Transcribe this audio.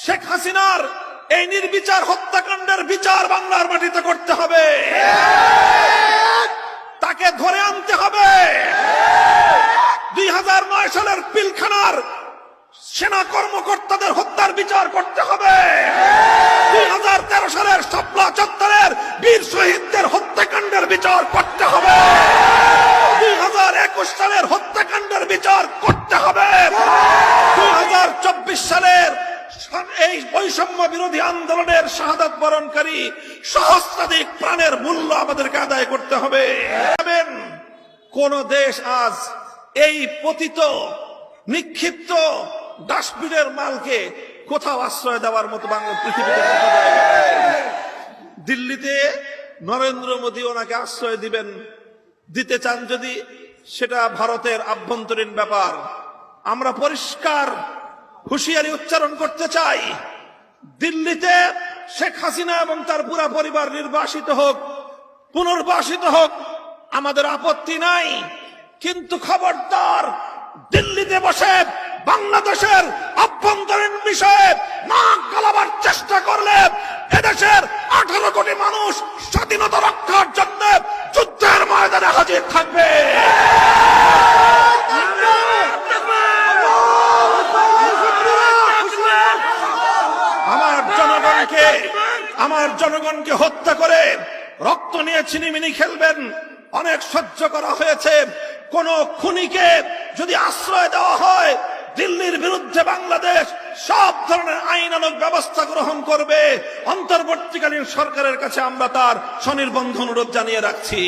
শেখ হাসিনার এই নির্বিচার হত্যাকাণ্ডের বিচার বাংলার মাটিতে করতে হবে। তাকে ধরে আনতে হবে। দুই হাজার নয় সালের পিলখানার সেনা কর্মকর্তাদের হত্যার বিচার করতে হবে। দুই হাজার তেরো সালের শাপলা চত্বরের বীর শহীদদের হত্যাকাণ্ডের বিচার করতে হবে। দুই হাজার একুশ সালের হত্যাকাণ্ডের বিচার করতে হবে দুই হাজার চব্বিশ সালের এই বৈষম্য বিরোধী আন্দোলনের শাহাদাত বরণকারী সহস্রাধিক প্রাণের মূল্য আমাদেরকে আদায় করতে হবে। কোন দেশ আজ এই পতিত, নিক্ষিপ্ত ডাস্টবিনের মালকে কোথাও আশ্রয় দেওয়ার মতো বাংলা পৃথিবীতে। দিল্লিতে নরেন্দ্র মোদী ওনাকে আশ্রয় দিবেন, দিতে চান যদি, সেটা ভারতের আভ্যন্তরীণ ব্যাপার। আমরা পরিষ্কার, হুঁশিয়ারি উচ্চারণ করতে চাই। দিল্লিতে শেখ হাসিনা এবং তার পুরা পরিবার নির্বাসিত হোক, পুনর্বাসিত হোক, আমাদের আপত্তি নাই। কিন্তু খবরদার দিল্লিতে বসে বাংলাদেশের অভ্যন্তরীণ বিষয়ে নাক গলাবার চেষ্টা করলে এদেশের আঠারো কোটি মানুষ স্বাধীনতা রক্ষার জন্য যুদ্ধের ময়দানে হাজির থাকবে। আমার জনগণকে হত্যা করে রক্ত নিয়ে ছিনিমিনি খেলবেন। অনেক সহ্য করা হয়েছে। কোন খুনিকে যদি আশ্রয় দেওয়া হয়, দিল্লির বিরুদ্ধে বাংলাদেশ সব ধরনের আইনানুক ব্যবস্থা গ্রহণ করবে। অন্তর্বর্তীকালীন সরকারের কাছে আমরা তার স্বনির্বন্ধ অনুরোধ জানিয়ে রাখছি।